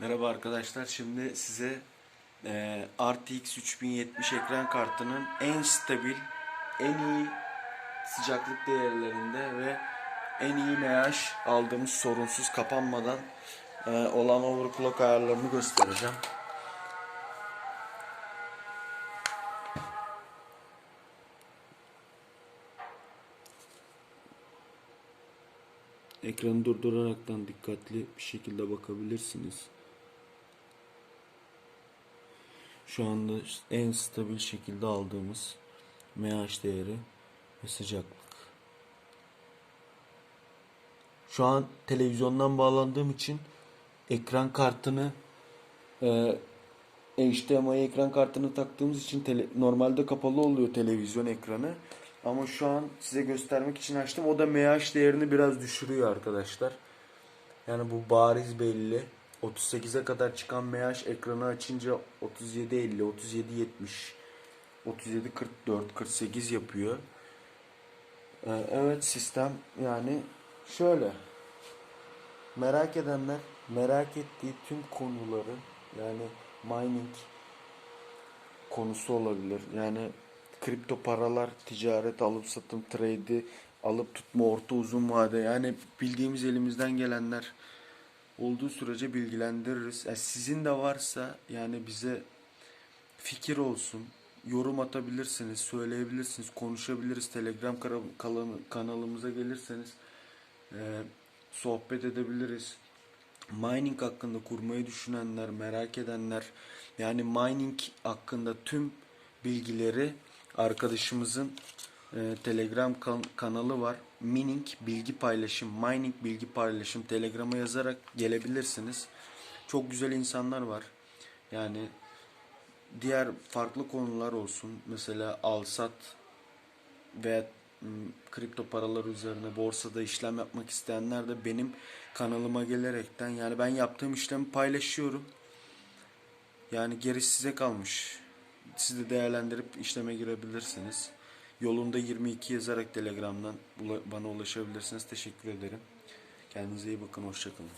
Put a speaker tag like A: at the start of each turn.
A: Merhaba arkadaşlar. Şimdi size e, RTX 3070 ekran kartının en stabil, en iyi sıcaklık değerlerinde ve en iyi NH aldığımız sorunsuz kapanmadan e, olan overclock ayarlarını göstereceğim. Ekranı durduraraktan dikkatli bir şekilde bakabilirsiniz. Şu anda en stabil şekilde aldığımız MH değeri ve sıcaklık. Şu an televizyondan bağlandığım için ekran kartını e, HDMI ekran kartını taktığımız için tele- normalde kapalı oluyor televizyon ekranı. Ama şu an size göstermek için açtım. O da MH değerini biraz düşürüyor arkadaşlar. Yani bu bariz belli. 38'e kadar çıkan MH ekranı açınca 37.50, 37.70, 37.44, 48 yapıyor. Ee, evet sistem yani şöyle. Merak edenler merak ettiği tüm konuları yani mining konusu olabilir. Yani kripto paralar, ticaret, alıp satım, trade'i, alıp tutma, orta uzun vade yani bildiğimiz elimizden gelenler olduğu sürece bilgilendiririz. Yani sizin de varsa yani bize fikir olsun, yorum atabilirsiniz, söyleyebilirsiniz, konuşabiliriz. Telegram kanalımıza gelirseniz e, sohbet edebiliriz. Mining hakkında kurmayı düşünenler, merak edenler, yani mining hakkında tüm bilgileri arkadaşımızın e, Telegram kan- kanalı var. Mining bilgi paylaşım, mining bilgi paylaşım Telegram'a yazarak gelebilirsiniz. Çok güzel insanlar var. Yani diğer farklı konular olsun. Mesela alsat veya kripto paralar üzerine borsada işlem yapmak isteyenler de benim kanalıma gelerekten yani ben yaptığım işlemi paylaşıyorum. Yani gerisi size kalmış. Siz de değerlendirip işleme girebilirsiniz. Yolunda 22 yazarak Telegram'dan bana ulaşabilirsiniz. Teşekkür ederim. Kendinize iyi bakın. Hoşçakalın.